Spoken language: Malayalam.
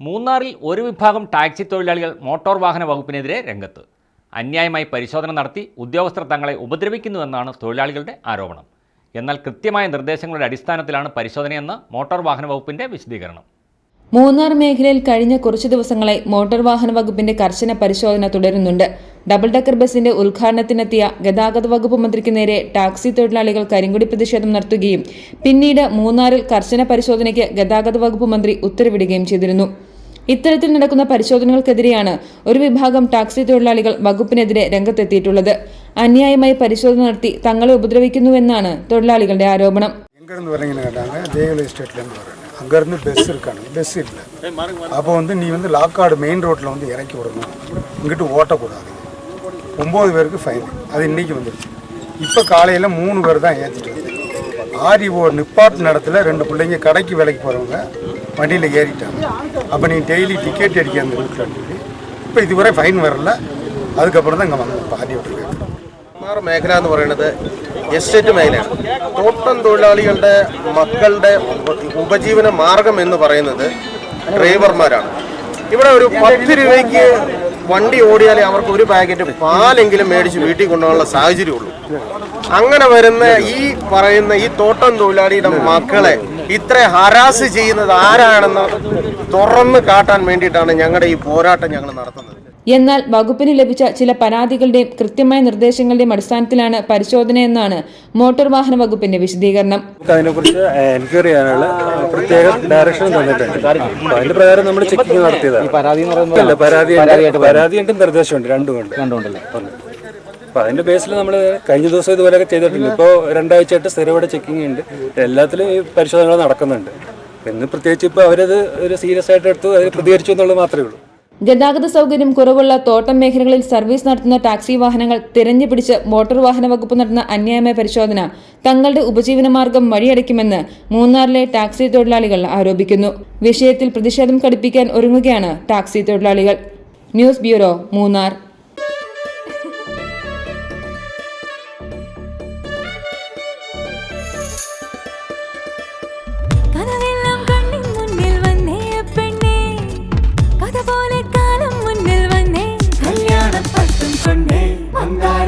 മൂന്നാറിൽ ഒരു വിഭാഗം ടാക്സി തൊഴിലാളികൾ മോട്ടോർ വാഹന വകുപ്പിനെതിരെ രംഗത്ത്. അന്യായമായി പരിശോധന നടത്തി ഉദ്യോഗസ്ഥർ തങ്ങളെ ഉപദ്രവിക്കുന്നുവെന്നാണ് തൊഴിലാളികളുടെ ആരോപണം. എന്നാൽ കൃത്യമായ നിർദ്ദേശങ്ങളുടെ അടിസ്ഥാനത്തിലാണ് പരിശോധനയെന്ന് മോട്ടോർ വാഹന വകുപ്പിന്റെ വിശദീകരണം. മൂന്നാർ മേഖലയിൽ കഴിഞ്ഞ കുറച്ചു ദിവസങ്ങളായി മോട്ടോർ വാഹന വകുപ്പിന്റെ കർശന പരിശോധന തുടരുന്നുണ്ട്. ഡബിൾ ഡെക്കർ ബസിന്റെ ഉദ്ഘാടനത്തിനെത്തിയ ഗതാഗത വകുപ്പ് മന്ത്രിക്ക് നേരെ ടാക്സി തൊഴിലാളികൾ കരിങ്കുടി പ്രതിഷേധം നടത്തുകയും പിന്നീട് മൂന്നാറിൽ കർശന പരിശോധനയ്ക്ക് ഗതാഗത വകുപ്പ് മന്ത്രി ഉത്തരവിടുകയും ചെയ്തിരുന്നു. ഇത്തരത്തിൽ നടക്കുന്ന പരിശോധനകൾക്കെതിരെയാണ് ഒരു വിഭാഗം ടാക്സി തൊഴിലാളികൾ വകുപ്പിനെതിരെ രംഗത്തെത്തിയിട്ടുള്ളത് അന്യായമായി പരിശോധന നടത്തി തങ്ങളെ ഉപദ്രവിക്കുന്നുവെന്നാണ് തൊഴിലാളികളുടെ ആരോപണം எங்கேருந்து வரீங்கன்னு கேட்டாங்க தேவல் எஸ்டேட்லேருந்து வரேன் அங்கேருந்து பஸ் இருக்காங்க பஸ் இல்லை அப்போ வந்து நீ வந்து லாக்காடு மெயின் ரோட்டில் வந்து இறக்கி விடணும் இங்கிட்டு ஓட்டக்கூடாது ஒம்பது பேருக்கு ஃபைன் அது இன்னைக்கு வந்துருச்சு இப்போ காலையில் மூணு பேர் தான் ஏற்றிட்டு வந்து ஆர்டிஓ நிப்பாட்டு இடத்துல ரெண்டு பிள்ளைங்க கடைக்கு வேலைக்கு போகிறவங்க வண்டியில் ஏறிட்டாங்க அப்போ நீ டெய்லி டிக்கெட் அடிக்க அந்த ரூட்டில் இப்போ இதுவரை ஃபைன் வரல அதுக்கப்புறம் தான் இங்கே வந்து ஆர்டிஓ മൂന്നാർ മേഖല എന്ന് പറയുന്നത് എസ്റ്റേറ്റ് മേഖലയാണ് തോട്ടം തൊഴിലാളികളുടെ മക്കളുടെ ഉപ- ഉപജീവന മാർഗം എന്ന് പറയുന്നത് ഡ്രൈവർമാരാണ് ഇവിടെ ഒരു പത്ത് രൂപയ്ക്ക് വണ്ടി ഓടിയാലേ അവർക്ക് ഒരു പാക്കറ്റ് പാലെങ്കിലും മേടിച്ച് വീട്ടിൽ കൊണ്ടുപോകാനുള്ള സാഹചര്യമുള്ളൂ. അങ്ങനെ വരുന്ന ഈ പറയുന്ന ഈ തോട്ടം തൊഴിലാളിയുടെ മക്കളെ ഇത്ര ഹരാസ് ചെയ്യുന്നത് ആരാണെന്ന് തുറന്ന് കാട്ടാൻ വേണ്ടിയിട്ടാണ് ഞങ്ങളുടെ ഈ പോരാട്ടം ഞങ്ങൾ നടത്തുന്നത്. എന്നാൽ വകുപ്പിന് ലഭിച്ച ചില പരാതികളുടെയും കൃത്യമായ നിർദ്ദേശങ്ങളുടെയും അടിസ്ഥാനത്തിലാണ് പരിശോധനയെന്നാണ് മോട്ടോർ വാഹന വകുപ്പിന്റെ വിശദീകരണം. അതിനെക്കുറിച്ച് എൻക്വയറി ചെയ്യാനുള്ള പ്രത്യേക ഡയറക്ഷൻ തന്നിട്ടുണ്ട്. അതിന്റെ പ്രകാരം നമ്മൾ ചെക്കിംഗ് നടത്തിയതാണ്. പരാതി അല്ല പരാതി പരാതിയുണ്ട് നിർദ്ദേശമുണ്ട് രണ്ടുമുണ്ട്. രണ്ടുമുണ്ടല്ലേ? അപ്പൊ അതിന്റെ ബേസിൽ നമ്മൾ കഴിഞ്ഞ ദിവസം ഇതുപോലെയൊക്കെ ചെയ്തിട്ടുണ്ട്. ഇപ്പോൾ രണ്ടാഴ്ചയായിട്ട് സ്ഥിരമായിട്ട് ചെക്കിംഗ് ഉണ്ട്. എല്ലാത്തിലും ഈ പരിശോധനകൾ നടക്കുന്നുണ്ട്. ഇന്ന് പ്രത്യേകിച്ച് ഇപ്പോൾ അവരത് ഒരു സീരിയസ് ആയിട്ട് എടുത്ത് അതിൽ പ്രതികരിച്ചു എന്നുള്ളത് മാത്രമേ ഉള്ളൂ. ഗതാഗത സൗകര്യം കുറവുള്ള തോട്ടം മേഖലകളിൽ സർവീസ് നടത്തുന്ന ടാക്സി വാഹനങ്ങൾ തിരഞ്ഞു പിടിച്ച് മോട്ടോർ വാഹന വകുപ്പ് നടത്തുന്ന അന്യായമായ പരിശോധന തങ്ങളുടെ ഉപജീവനമാർഗം വഴിയടയ്ക്കുമെന്ന് മൂന്നാറിലെ ടാക്സി തൊഴിലാളികൾ ആരോപിക്കുന്നു. വിഷയത്തിൽ പ്രതിഷേധം കടുപ്പിക്കാൻ ഒരുങ്ങുകയാണ് ടാക്സി തൊഴിലാളികൾ. News bureau Munnar. I'm not